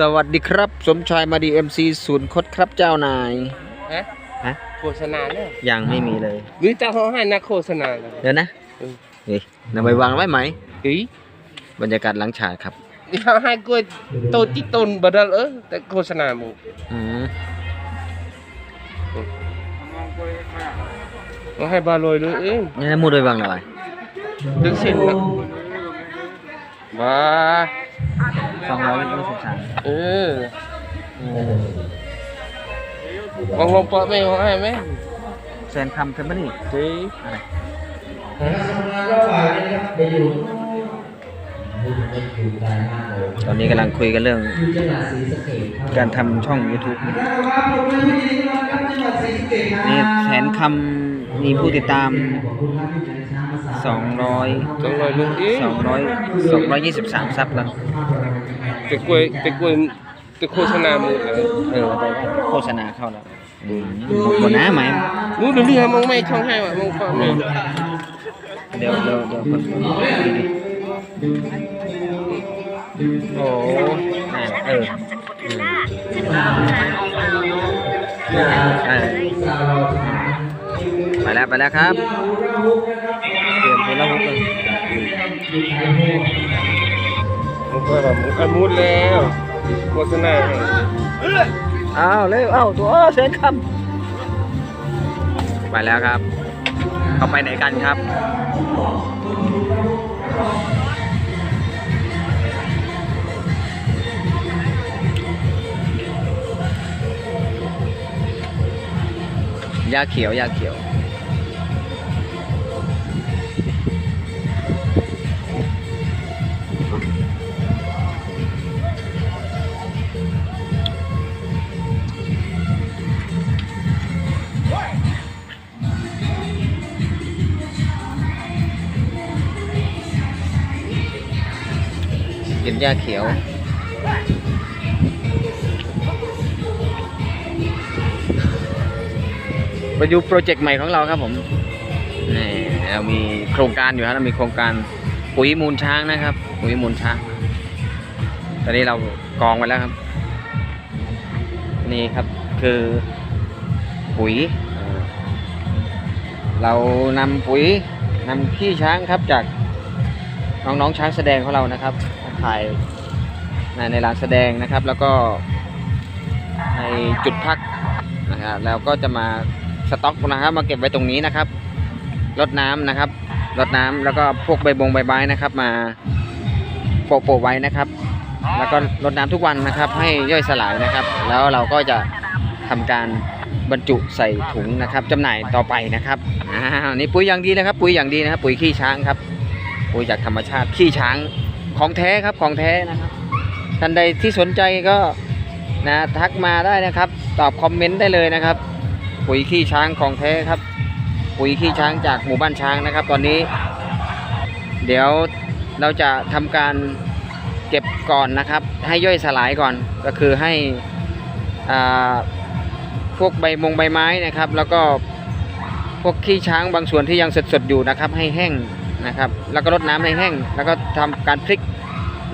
สวัสดีครับ สมชายมาดีเอ็มซีศูนย์คดครับเจ้านายฮะฮะโฆษณาเนี่ยยังไม่มีเลยหรือจะเขาให้นักโฆษณาเลยเดี๋ยวนะเออเฮ้ยนำไปวางไว้ไหมเฮ้ยบรรยากาศหลังฉากครับเขาให้กล้วยโตที่ต้นบดลเออแต่โฆษณาหมูอืมเขาให้บาลอยเลยเองนี่นะมูดไปวางอะไรดึงสินนะบ้า สองร้อยยี่สิบสามเออมองลงเปาะไม่เขาให้ไหมแสนคำเป็นปะนี่เฮ้ยอะไรฮะตอนนี้กำลังคุยกันเรื่อง การทำช่อง YouTube นี่แสนคำมีผู้ติดตาม 200ต้องลอยลูกเอง200 223ซับแล้วแต่กล้วยแต่กล้วยแต่โฆษณาหมูเลยเออแต่ว่าโฆษณาเข้าแล้วอืมหมดกว่าน้าไหมมูดูเรื่องมองไม่ช่องให้ว่ะมองเปาะไม่เดี๋ยวเดี๋ยวเดี๋ยวคนดีดิโอ้อ่าเอออืมเออไปแล้วไปแล้วครับ เปลี่ยนเป็นละหุกเลยมันก็แบบมันมูดแล้วโฆษณาให้อ้าวเร็วอ้าวตัวเซนคำไปแล้วครับเขาไปไหนกันครับยาเขียวยาเขียว กินยาเขียว ไปดูโปรเจกต์ใหม่ของเราครับผมนี่เรามีโครงการอยู่ครับเรามีโครงการปุ๋ยมูลช้างนะครับ ปุ๋ยมูลช้าง ตอนนี้เรากองไว้แล้วครับ นี่ครับคือปุ๋ย เรานำปุ๋ยนำขี้ช้างครับจาก น้องๆช้างแสดงของเรานะครับถ่ายในในลานแสดงนะครับ แล้วก็ในจุดพักนะครับแล้วก็จะมาสต็อกนะครับ มาเก็บไว้ตรงนี้นะครับรดน้ำนะครับรดน้ำแล้วก็พวกใบบงใบไม้นะครับ มาโปะโปะไว้นะครับ แล้วก็รดน้ำทุกวันนะครับ ให้ย่อยสลายนะครับ แล้วเราก็จะทำการบรรจุใส่ถุงนะครับจำหน่ายต่อไปนะครับอ้าวนี่ปุ๋ยอย่างดีนะครับ ปุ๋ยอย่างดีนะครับ ปุ๋ยขี้ช้างครับ ปุ๋ยจากธรรมชาติขี้ช้างของแท้ครับของแท้นะครับท่านใดที่สนใจก็นะทักมาได้นะครับ ตอบคอมเมนต์ได้เลยนะครับ ปุ๋ยขี้ช้างของแท้ครับ ปุ๋ยขี้ช้างจากหมู่บ้านช้างนะครับ ตอนนี้ เดี๋ยวเราจะทำการเก็บก่อนนะครับ ให้ย่อยสลายก่อนก็คือให้พวกใบมงใบไม้นะครับ แล้วก็พวกขี้ช้างบางส่วนที่ยังสดๆอยู่นะครับ ให้แห้ง นะครับ แล้วก็รดน้ำให้แห้ง แล้วก็ทำการพลิก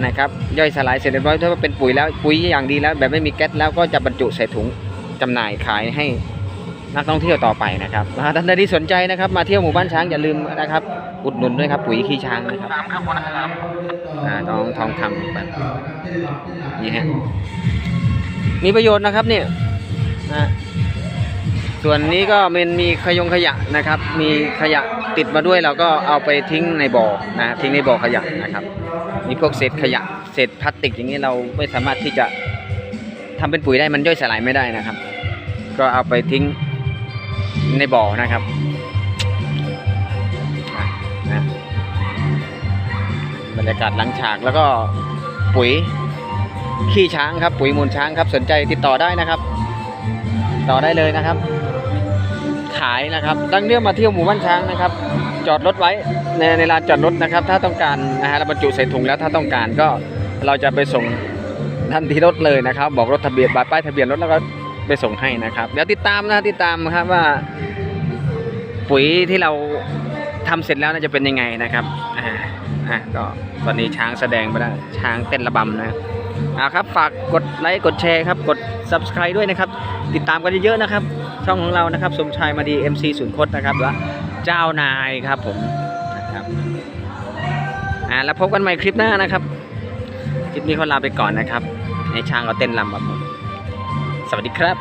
นะครับ ย่อยสลายเสร็จเรียบร้อยถ้าว่าเป็นปุ๋ยแล้วปุ๋ยอย่างดีแล้ว แบบไม่มีแก๊สแล้วก็จะบรรจุใส่ถุงจำหน่ายขายให้นักท่องเที่ยวต่อไปนะครับอ่าท่านใดที่สนใจนะครับ มาเที่ยวหมู่บ้านช้างอย่าลืมนะครับ อุดหนุนด้วยครับปุ๋ยขี้ช้างนะครับอ่าน้องทองคำแบบนี่ฮะมีประโยชน์นะครับเนี่ยนะ ส่วนนี้ก็มันมีขยงขยะนะครับ มีขยะติดมาด้วยเราก็เอาไปทิ้งในบ่อนะทิ้งในบ่อขยะนะครับ มีพวกเศษขยะเศษพลาสติกอย่างนี้เราไม่สามารถที่จะทำเป็นปุ๋ยได้มันย่อยสลายไม่ได้นะครับ ก็เอาไปทิ้งในบ่อนะครับนะบรรยากาศหลังฉากแล้วก็ปุ๋ยขี้ช้างครับ ปุ๋ยมูลช้างครับ สนใจติดต่อได้นะครับ ต่อได้เลยนะครับ ขายนะครับตั้งเรื่องมาเที่ยวหมู่บ้านช้างนะครับ จอดรถไว้ในในลานจอดรถนะครับ ถ้าต้องการนะฮะแล้วบรรจุใส่ถุงแล้วถ้าต้องการก็เราจะไปส่งทันทีรถเลยนะครับ บอกรถทะเบียนบัตรป้ายทะเบียนรถแล้วก็ไปส่งให้นะครับ เดี๋ยวติดตามนะติดตามครับว่า ปุ๋ยที่เราทำเสร็จแล้วน่าจะเป็นยังไงนะครับอ่าอะก็ตอนนี้ช้างแสดงไปแล้วช้างเต้นระบำนะเอาครับ ฝากกดไลค์กดแชร์ครับกด subscribe ด้วยนะครับ ติดตามกันเยอะๆนะครับ ช่องของเรานะครับ สมชายมาดี MC ศูนย์คดนะครับและเจ้านายครับผมนะครับอ่าแล้วพบกันใหม่คลิปหน้านะครับ คลิปนี้ขอลาไปก่อนนะครับ ในช่างเราเต้นรำแบบสวัสดีครับ